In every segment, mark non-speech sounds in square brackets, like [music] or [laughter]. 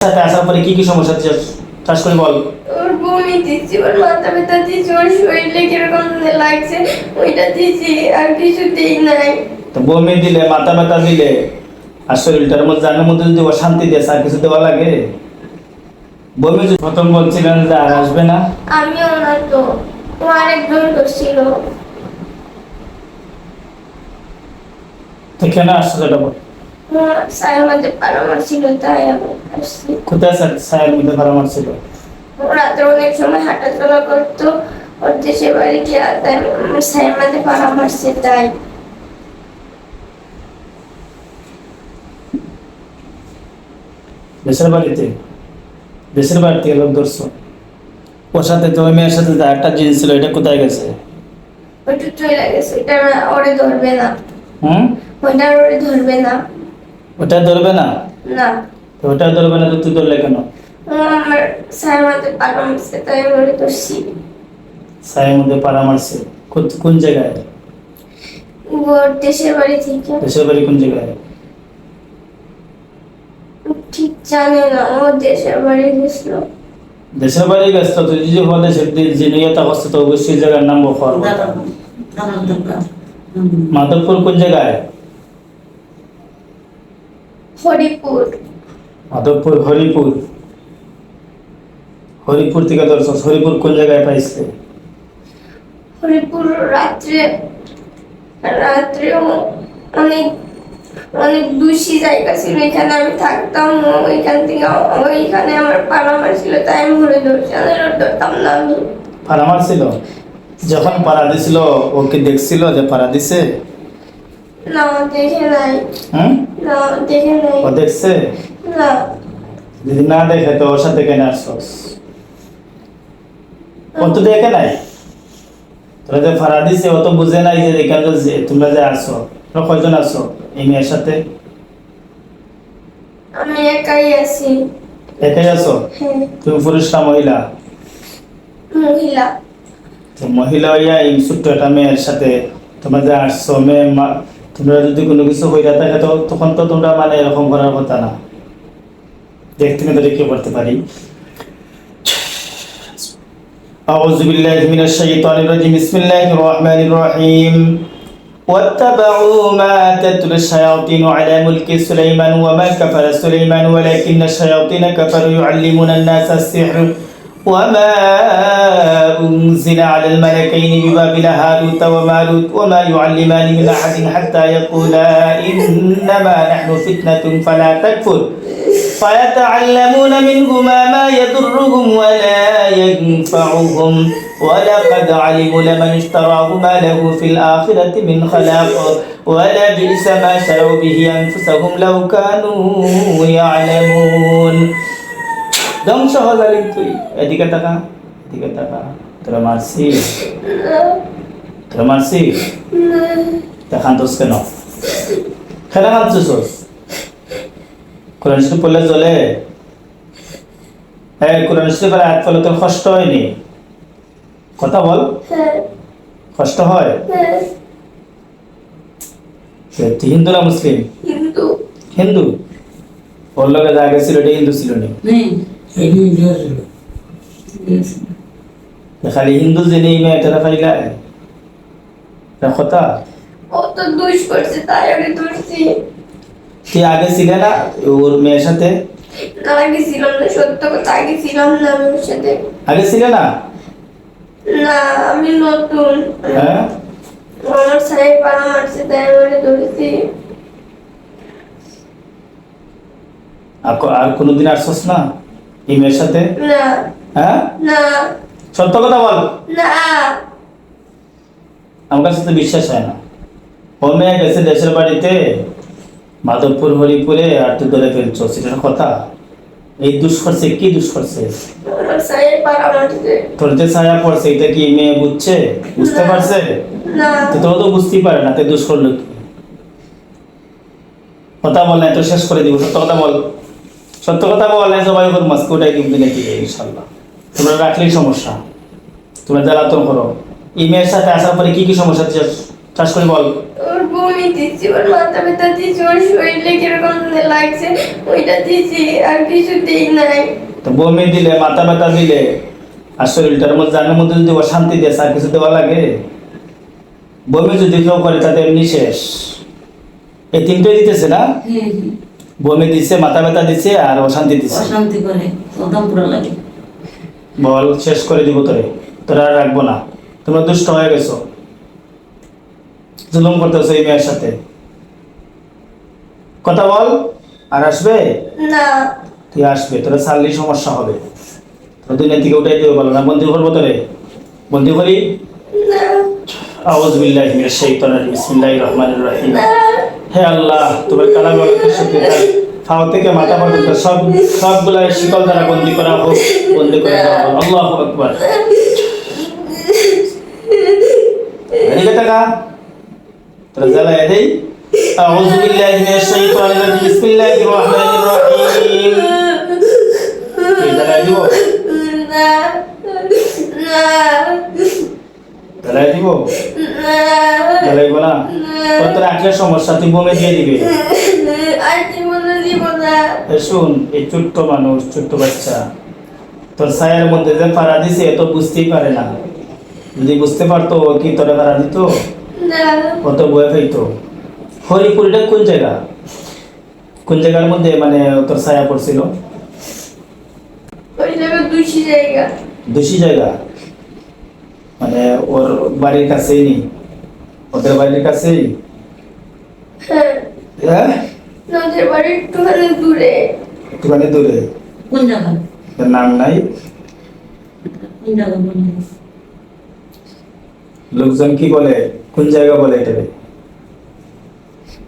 সাথে আসার পরে কি কি সমস্যা হচ্ছে? চাষ করে বল। ওর বমি দিচ্ছি ওর মাথা ব্যথা দিচ্ছি ওর শরীরে কীরকম লাগছে ওইটা দিচ্ছি আর কিছুতেই নাই। তো বমি দিলে মাথা ব্যথা দিলে আর শরীরটার মধ্যে জানের মধ্যে যদি অশান্তি দেয় আর কিছু দেওয়া লাগে? বমি যদি প্রথম বলছিলেন যে আর আসবে না। আমিও না তো ও আরেকজন তো ছিল। তো কেন আসছো সেটা বল। সায়ের মধ্যে পরামর্শ ছিল তাই আমি আসছি। কোথায় স্যার? সাহের মধ্যে পরামর্শ ছিল। রাতে অনেক সময় হাঁটাচলা করতো ওর দেশে বাড়ি গিয়ে তাই সায়ের পরামর্শ তাই দেশের বাড়িতে দেশের বাড়ি থেকে লোক ধরছো। ওর সাথে তো ওই মেয়ের সাথে একটা জিনিস ছিল এটা কোথায় গেছে? ওইটা চলে গেছে না- ওরে ধরবে না। হুম? ওইটা ওরে ধরবে না। ওটা ধরবে না? না। তো ওটা ধরবে না তো তুই ধরলে কেন? আমার সায়ের মধ্যে তাই আমি ধরছি। মধ্যে পরামর্শে কোন- কোন জায়গায়? দেশের বাড়ি থেকে। দেশের বাড়ি কোন জায়গায়? ঠিক জানে না ও দেশের বাড়ি গেছিল। দেশের বাড়ি গেছে তো তুই যদি বলে সে যে নিয়তা অবশ্যই জায়গার নাম মাধবপুর কোন জায়গায়? হরিপুর। মাধবপুর হরিপুর। হরিপুর থেকে ধরছ হরিপুর কোন জায়গায় পাইছে? হরিপুর রাত্রে রাত্রে অনেক অনেক দূষী জায়গা ছিল। এখানে আমি থাকতাম ওইখান থেকে ওইখানে আমার পাড়া ছিল তাই আমি ঘুরে ওর ধরতাম না। আমি পাড়া মারছিল যখন পাড়া দিছিল ওকে দেখছিল যে পাড়া দিছে? না দেখে নাই। হুম? না দেখে নাই। ও দেখছে? না। যদি না দেখে তো ওর সাথে কেন আসছস? ও তো দেখে নাই। তোরা যে ভাড়া দিছে ও তো বুঝে নাই যে এখানে যে তোমরা যে আসো। তোমরা কয়জন আসো এই মেয়ের সাথে? আমি একাই আছি। একাই আসো হ্যাঁ। তুমি পুরুষ না মহিলা? মহিলা। তো মহিলা হইয়া এই ছোট্ট একটা মেয়ের সাথে তোমরা যে আসছো মেয়ে তোমরা যদি কোনো কিছু হইয়া থাকে তো তখন তো তোমরা মানে এরকম করার কথা না দেখতে মেয়ে কি করতে পারি أعوذ بالله من الشيطان الرجيم بسم الله الرحمن الرحيم واتبعوا ما تتلو الشياطين على ملك سليمان وما كفر سليمان ولكن الشياطين كفروا يعلمون الناس السحر وما أنزل على الملكين ببابل هاروت وماروت وما يعلمان من أحد حتى يقولا إنما نحن فتنة فلا تكفر فيتعلمون منهما ما يضرهم ولا ينفعهم ولقد علموا لمن اشتراه ما له في الآخرة من خلاق ولبئس ما شروا به أنفسهم لو كانوا يعلمون ধ্বংস হয়ে গেলি তুই এদিকে টাকা এদিকে টাকা তোরা মারছি তোরা মারছি দেখান তোস কেন খেলা খাচ্ছিস কোরআন শরীফ পড়লে চলে হ্যাঁ কোরআন শরীফের আয়াত পড়লে তোর কষ্ট হয়নি কথা বল কষ্ট হয় হ্যাঁ হিন্দু না মুসলিম হিন্দু ওর লগে যা গেছিল এটা হিন্দু ছিল না খালি হিন্দু নেই মেয়েটারা পাইলা এটা কথা? ও তো দুষ করছে তাই আমি ধরছি। তুই আগে ছিলে না ওর মেয়ের সাথে? না আগে ছিলাম না সত্য কথা আগে ছিলাম না আমি ওর সাথে। আগে ছিলে না? না আমি নতুন। হ্যাঁ? আমার সাহেব পাড়া মারছে তাই আমি ধরেছি। আর ক- আর কোনোদিন আসছস না এই মেয়ের সাথে? না। হ্যাঁ? না। সত্য কথা বল। না। আমার কাছে তো বিশ্বাস হয় না। ও মেয়ে গেছে দেশের বাড়িতে মাধবপুর হরিপুরে আর তুই ধরে ফেলছো সেটার কথা। এই দুষ করছে কি দুষ করছে তোর যে ছায়া পড়ছে এটা কি মেয়ে বুঝছে? বুঝতে পারছে? না। তো তো বুঝতেই পারে না তুই দুষ করল কি? কথা বল না তো শেষ করে দিব সত্য কথা বল। সত্য কথা বল না সবাই ওপর মাস্ক ওটাই কিন্তু নাকি ইনশাল্লাহ। তোমরা রাখলেই সমস্যা। তোমরা জ্বালাতন করো। এই মেয়ের সাথে আসার পরে কি কি সমস্যা হচ্ছে চাষ করে বল। ওর বমি দিচ্ছি ওর মাথা ব্যথা দিচ্ছি ওর শরীরে কীরকম লাগছে ওইটা দিচ্ছি আর কিছু নাই। তো বমি দিলে মাথা ব্যথা দিলে আর শরীরটার মধ্যে জানের মধ্যে যদি অশান্তি দেয় আর কিছু দেওয়া লাগে? বমি যদি কেউ করে তাতে এমনি শেষ। এই তিনটাই দিতেছে না? হ্যাঁ হ্যাঁ। বমি দিচ্ছে মাথা ব্যথা দিচ্ছে আর অশান্তি দিচ্ছে। অশান্তি করে পুরো লাগে। বল শেষ করে দিব তোরে। তোরা আর রাখব না। তোমরা দুষ্ট হয়ে গেছো। জুলুম করতেছো এই মেয়ের সাথে। কথা বল আর আসবে? না। তুই আসবে তোরা ছাড়লি সমস্যা হবে। তোরা দুনিয়া থেকে উঠাই দিবে বলো না? বন্দি করব তোরে? বন্ধু করি? আওয়াজ বিল্লাহ মিনাশ শাইতানির বিসমিল্লাহির রহমানির রহিম। হে আল্লাহ তোমার কালাম শক্তি দাও ফাও থেকে মাথা পর্যন্ত সব সবগুলা শিকল দ্বারা বন্দি করা হোক বন্দি করে দেওয়া হোক আল্লাহ আকবার এদিকে টাকা তোরা জ্বালায় দেই أعوذ بالله من الشيطان الرجيم بسم الله الرحمن الرحيم এই জ্বালায় দিব না না জ্বালায় দিব না জ্বালাইব না তোর তো রাখলে সমস্যা তুই বমে দিয়ে দিবি শুন এই ছোট্ট মানুষ ছোট্ট বাচ্চা তোর ছায়ার মধ্যে যে পাড়া দিছে তো বুঝতেই পারে না। যদি বুঝতে পারতো কি তোরে পাড়া দিত? না। কত বয়ে ফেলতো। হরিপুরিটা কোন জায়গা? কোন জায়গার মধ্যে মানে তোর ছায়া পড়ছিল? ওই জায়গা দুষি জায়গা। দোষী জায়গা? মানে ওর বাড়ির কাছেই নেই ওদের বাড়ির কাছেই? হ্যাঁ। হ্যাঁ? নদের বাড়ি একটুখানি দূরে। একটুখানি দূরে। কোন জায়গা ওর নাম নাই। কোন জায়গা বলুন লোকজন কি বলে? কোন জায়গা বলে এটাকে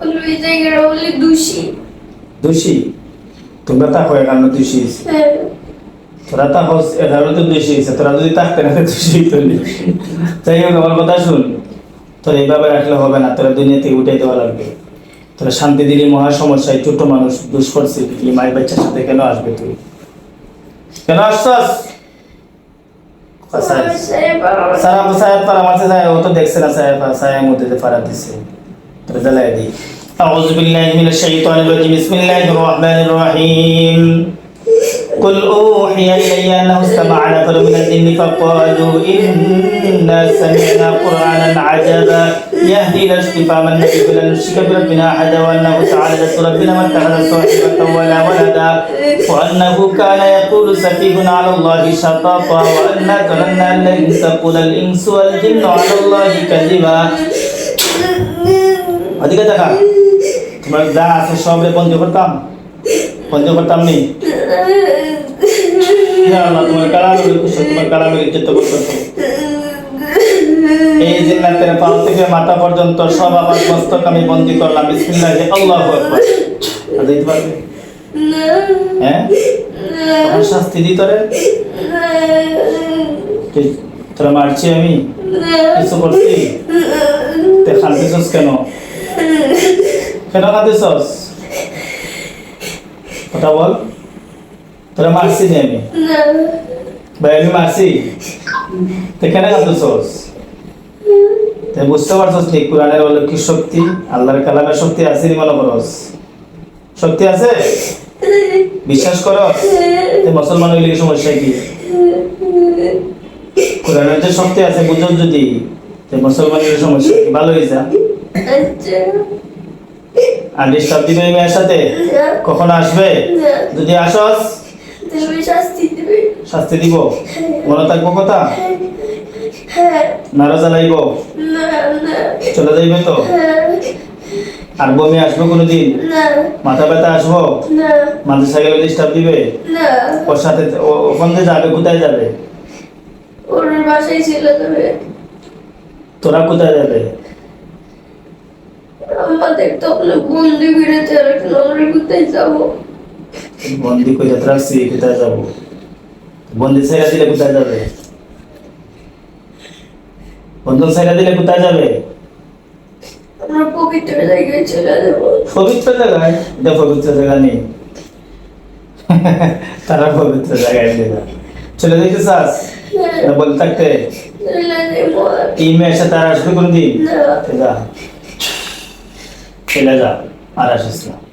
ওই জায়গাটা বলে দুষি। দোষী? তোমরা দোষী হ্যাঁ। তোরা তাকো এগারো তো দোষী তোরা যদি থাকতে না। দোষী হোক আমার কথা শুন। তোর এইভাবে রাখলে হবে না। তোরা দুনিয়া থেকে উঠে দেওয়া লাগবে। তোরা শান্তি দিলি মহা সমস্যায় ছোট মানুষ দুষ করছে এই মায়ের বাচ্চার সাথে কেন আসবে তুই কেন আসছস সাহেব আমার সারা সাহেব পারা মাঝে যায় ও তো দেখছে না সাহেব সাহেবের মধ্যে যে পারা দিছে তোরা জ্বালাই দিই أعوذ بالله من الشيطان الرجيم بسم الله الرحمن الرحيم قل أوحي إلي أنه استمع نفر من الجن فقالوا إنا سمعنا قرآنا عجبا يهدي إلى الشفاء من نجد لن نشرك بربنا أحدا وأنه تعالى جد ربنا ما اتخذ صاحبة ولا ولدا وأنه كان يقول سفيه على الله شططا وأنا ظننا أن لن تقول الإنس والجن على الله كذبا ওদিকে দেখা তোমার যা আছে সবরে বন্ধ করতাম বন্ধ করতাম নি ইয়া এই জিন্নাতের পাও থেকে মাথা পর্যন্ত সব আমার মস্তক আমি বন্দি করলাম বিসমিল্লাহ আল্লাহু আকবার দিতে হ্যাঁ শাস্তি দিত রে তোরা মারছি আমি কিছু করছি তে কেন কেন খান্তিছস কথা বল তোরা মারছি নি আমি ভাই আমি মারছি তে কেন খান্তিছস তে বুঝতে পারছস নি কোরআনের অলৌকিক শক্তি? আল্লাহর কালামের শক্তি আছে মনে করস শক্তি আছে? বিশ্বাস করো? মুসলমান হইলে সমস্যা কি? কোরআনের যে শক্তি আছে বুঝো যদি। মুসলমানের সমস্যা কি? ভালো হয়েছে আচ্ছা। আর ডিস্টার্ব দিবে মেয়ের সাথে? কখন আসবে? যদি আসস? শাস্তি দিব। মনে থাকব কথা? হ্যাঁ। নারা জ্বালাইব চলে যাইবে তো? হ্যাঁ। আর বমি আসবে কোনোদিন? মাথা ব্যথা আসব? গেলে ডিস্টার্ব দিবে? ওর সাথে ও- ওখান থেকে যাবে কোথায় যাবে? ওর বাসায় তবে তোরা কোথায় যাবে? আমাদের তো বন্দি বেড়েছে আর কোথায় যাব? বন্দি করে রাখছি কোথায় যাব? বন্দি ছেড়ে দিলে কোথায় যাবে? বন্ধন ছেড়ে দিলে কোথায় যাবে? আমরা পবিত্র জায়গায় চলে যাব। পবিত্র জায়গায়? এটা পবিত্র জায়গা নেই। [laughs] তারা পবিত্র জায়গায় জায়গা চলে যেতে চাস না বলতে থাকতে। এই মেয়ের সাথে আর আসবে কোনোদিন? না। যা। চলে যা আর আসিস না।